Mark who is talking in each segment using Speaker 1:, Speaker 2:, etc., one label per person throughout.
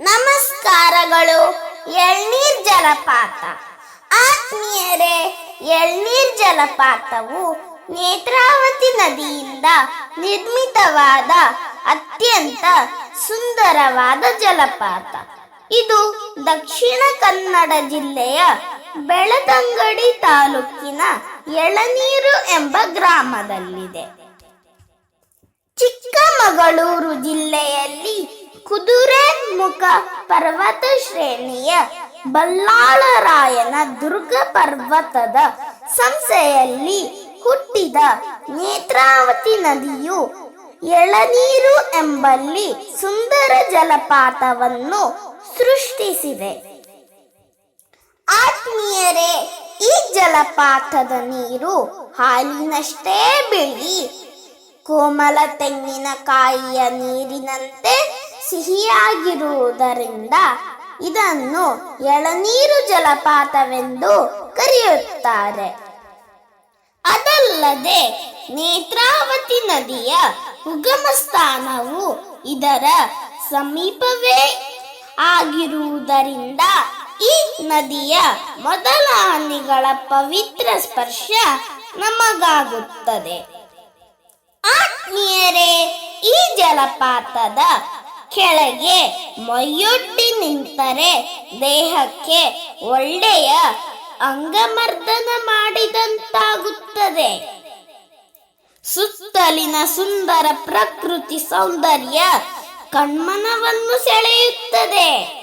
Speaker 1: ನಮಸ್ಕಾರಗಳು. ಎಳ್ನೀರ್ ಜಲಪಾತ. ಆತ್ಮೀಯರೇ, ಎಳ್ನೀರ್ ಜಲಪಾತವು ನೇತ್ರಾವತಿ ನದಿಯಿಂದ ನಿರ್ಮಿತವಾದ ಅತ್ಯಂತ ಸುಂದರವಾದ ಜಲಪಾತ. ಇದು ದಕ್ಷಿಣ ಕನ್ನಡ ಜಿಲ್ಲೆಯ ಬೆಳದಂಗಡಿ ತಾಲೂಕಿನ ಎಳನೀರು ಎಂಬ ಗ್ರಾಮದಲ್ಲಿದೆ. ಚಿಕ್ಕಮಗಳೂರು ಜಿಲ್ಲೆಯಲ್ಲಿ ಕುದುರೆಮುಖ ಪರ್ವತ ಶ್ರೇಣಿಯ ಬಲ್ಲಾಳರಾಯನ ದುರ್ಗ ಪರ್ವತದ ಸಂಸೆಯಲ್ಲಿ ಹುಟ್ಟಿದ ನೇತ್ರಾವತಿ ನದಿಯು ಎಳನೀರು ಎಂಬಲ್ಲಿ ಸುಂದರ ಜಲಪಾತವನ್ನು ಸೃಷ್ಟಿಸಿದೆ. ಆತ್ಮೀಯರೇ, ಈ ಜಲಪಾತದ ನೀರು ಹಾಲಿನಷ್ಟೇ ಬಿಳಿ. ಕೋಮಲ ತೆಂಗಿನಕಾಯಿಯ ನೀರಿನಂತೆ ಸಿಹಿಯಾಗಿರುವುದರಿಂದ ಇದನ್ನು ಎಳನೀರು ಜಲಪಾತವೆಂದು ಕರೆಯುತ್ತಾರೆ. ಅದಲ್ಲದೆ ನೇತ್ರಾವತಿ ನದಿಯ ಉಗಮ ಸ್ಥಾನವು ಇದರ ಸಮೀಪವೇ ಆಗಿರುವುದರಿಂದ ಈ ನದಿಯ ಮೊದಲ ಹನಿಗಳ ಪವಿತ್ರ ಸ್ಪರ್ಶ ನಮಗಾಗುತ್ತದೆ. ಆತ್ಮೀಯರೇ, ಈ ಜಲಪಾತದ ಕೆಳಗೆ ಮೈಯೊಡ್ಡಿ ನಿಂತರೆ ದೇಹಕ್ಕೆ ಒಳ್ಳೆಯ ಅಂಗಮರ್ದನ ಮಾಡಿದಂತಾಗುತ್ತದೆ. ಸುತ್ತಲಿನ ಸುಂದರ ಪ್ರಕೃತಿ ಸೌಂದರ್ಯ ಕಣ್ಮನವನ್ನು ಸೆಳೆಯುತ್ತದೆ.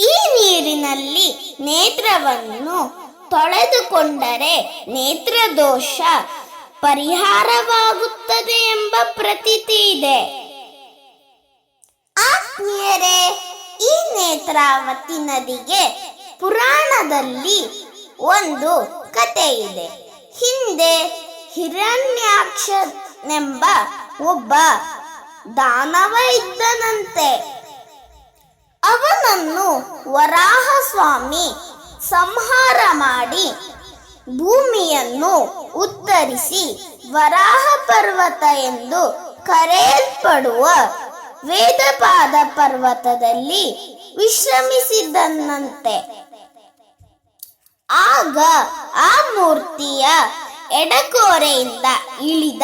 Speaker 1: ಈ ನೀರಿನಲ್ಲಿ ನೇತ್ರವನ್ನು ತೊಳೆದುಕೊಂಡರೆ ನೇತ್ರದೋಷ ಪರಿಹಾರವಾಗುತ್ತದೆ ಎಂಬ ಪ್ರತೀತಿ ಇದೆ. ಆತ್ಮೀಯರೇ, ಈ ನೇತ್ರಾವತಿ ನದಿಗೆ ಪುರಾಣದಲ್ಲಿ ಒಂದು ಕತೆ ಇದೆ ಹಿಂದೆ ಹಿರಣ್ಯಾಕ್ಷನೆಂಬ ಒಬ್ಬ ದಾನವ ಇದ್ದನಂತೆ. ಅವನನ್ನು ವರಾಹ ಸ್ವಾಮಿ ಸಂಹಾರ ಮಾಡಿ ಭೂಮಿಯನ್ನು ಉತ್ತರಿಸಿ ವರಾಹ ಪರ್ವತ ಎಂದು ಕರೆಯಲ್ಪಡುವ ವೇದಪಾದ ಪರ್ವತದಲ್ಲಿ ವಿಶ್ರಮಿಸಿದನಂತೆ. ಆಗ ಆ ಮೂರ್ತಿಯ ಎಡಕೋರೆಯಿಂದ ಇಳಿದ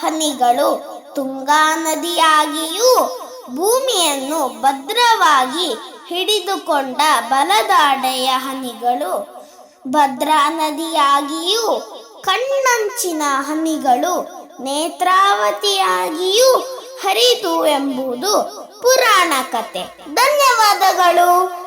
Speaker 1: ಹನಿಗಳು ತುಂಗಾ ನದಿಯಾಗಿಯೂ ಭೂಮಿಯನ್ನು ಭದ್ರವಾಗಿ ಹಿಡಿದುಕೊಂಡ ಬಲದಾಡೆಯ ಹನಿಗಳು ಭದ್ರಾ ನದಿಯಾಗಿಯೂ ಕಣ್ಣಂಚಿನ ಹನಿಗಳು ನೇತ್ರಾವತಿಯಾಗಿಯೂ ಹರಿದು ಎಂಬುದು ಪುರಾಣ ಕತೆ. ಧನ್ಯವಾದಗಳು.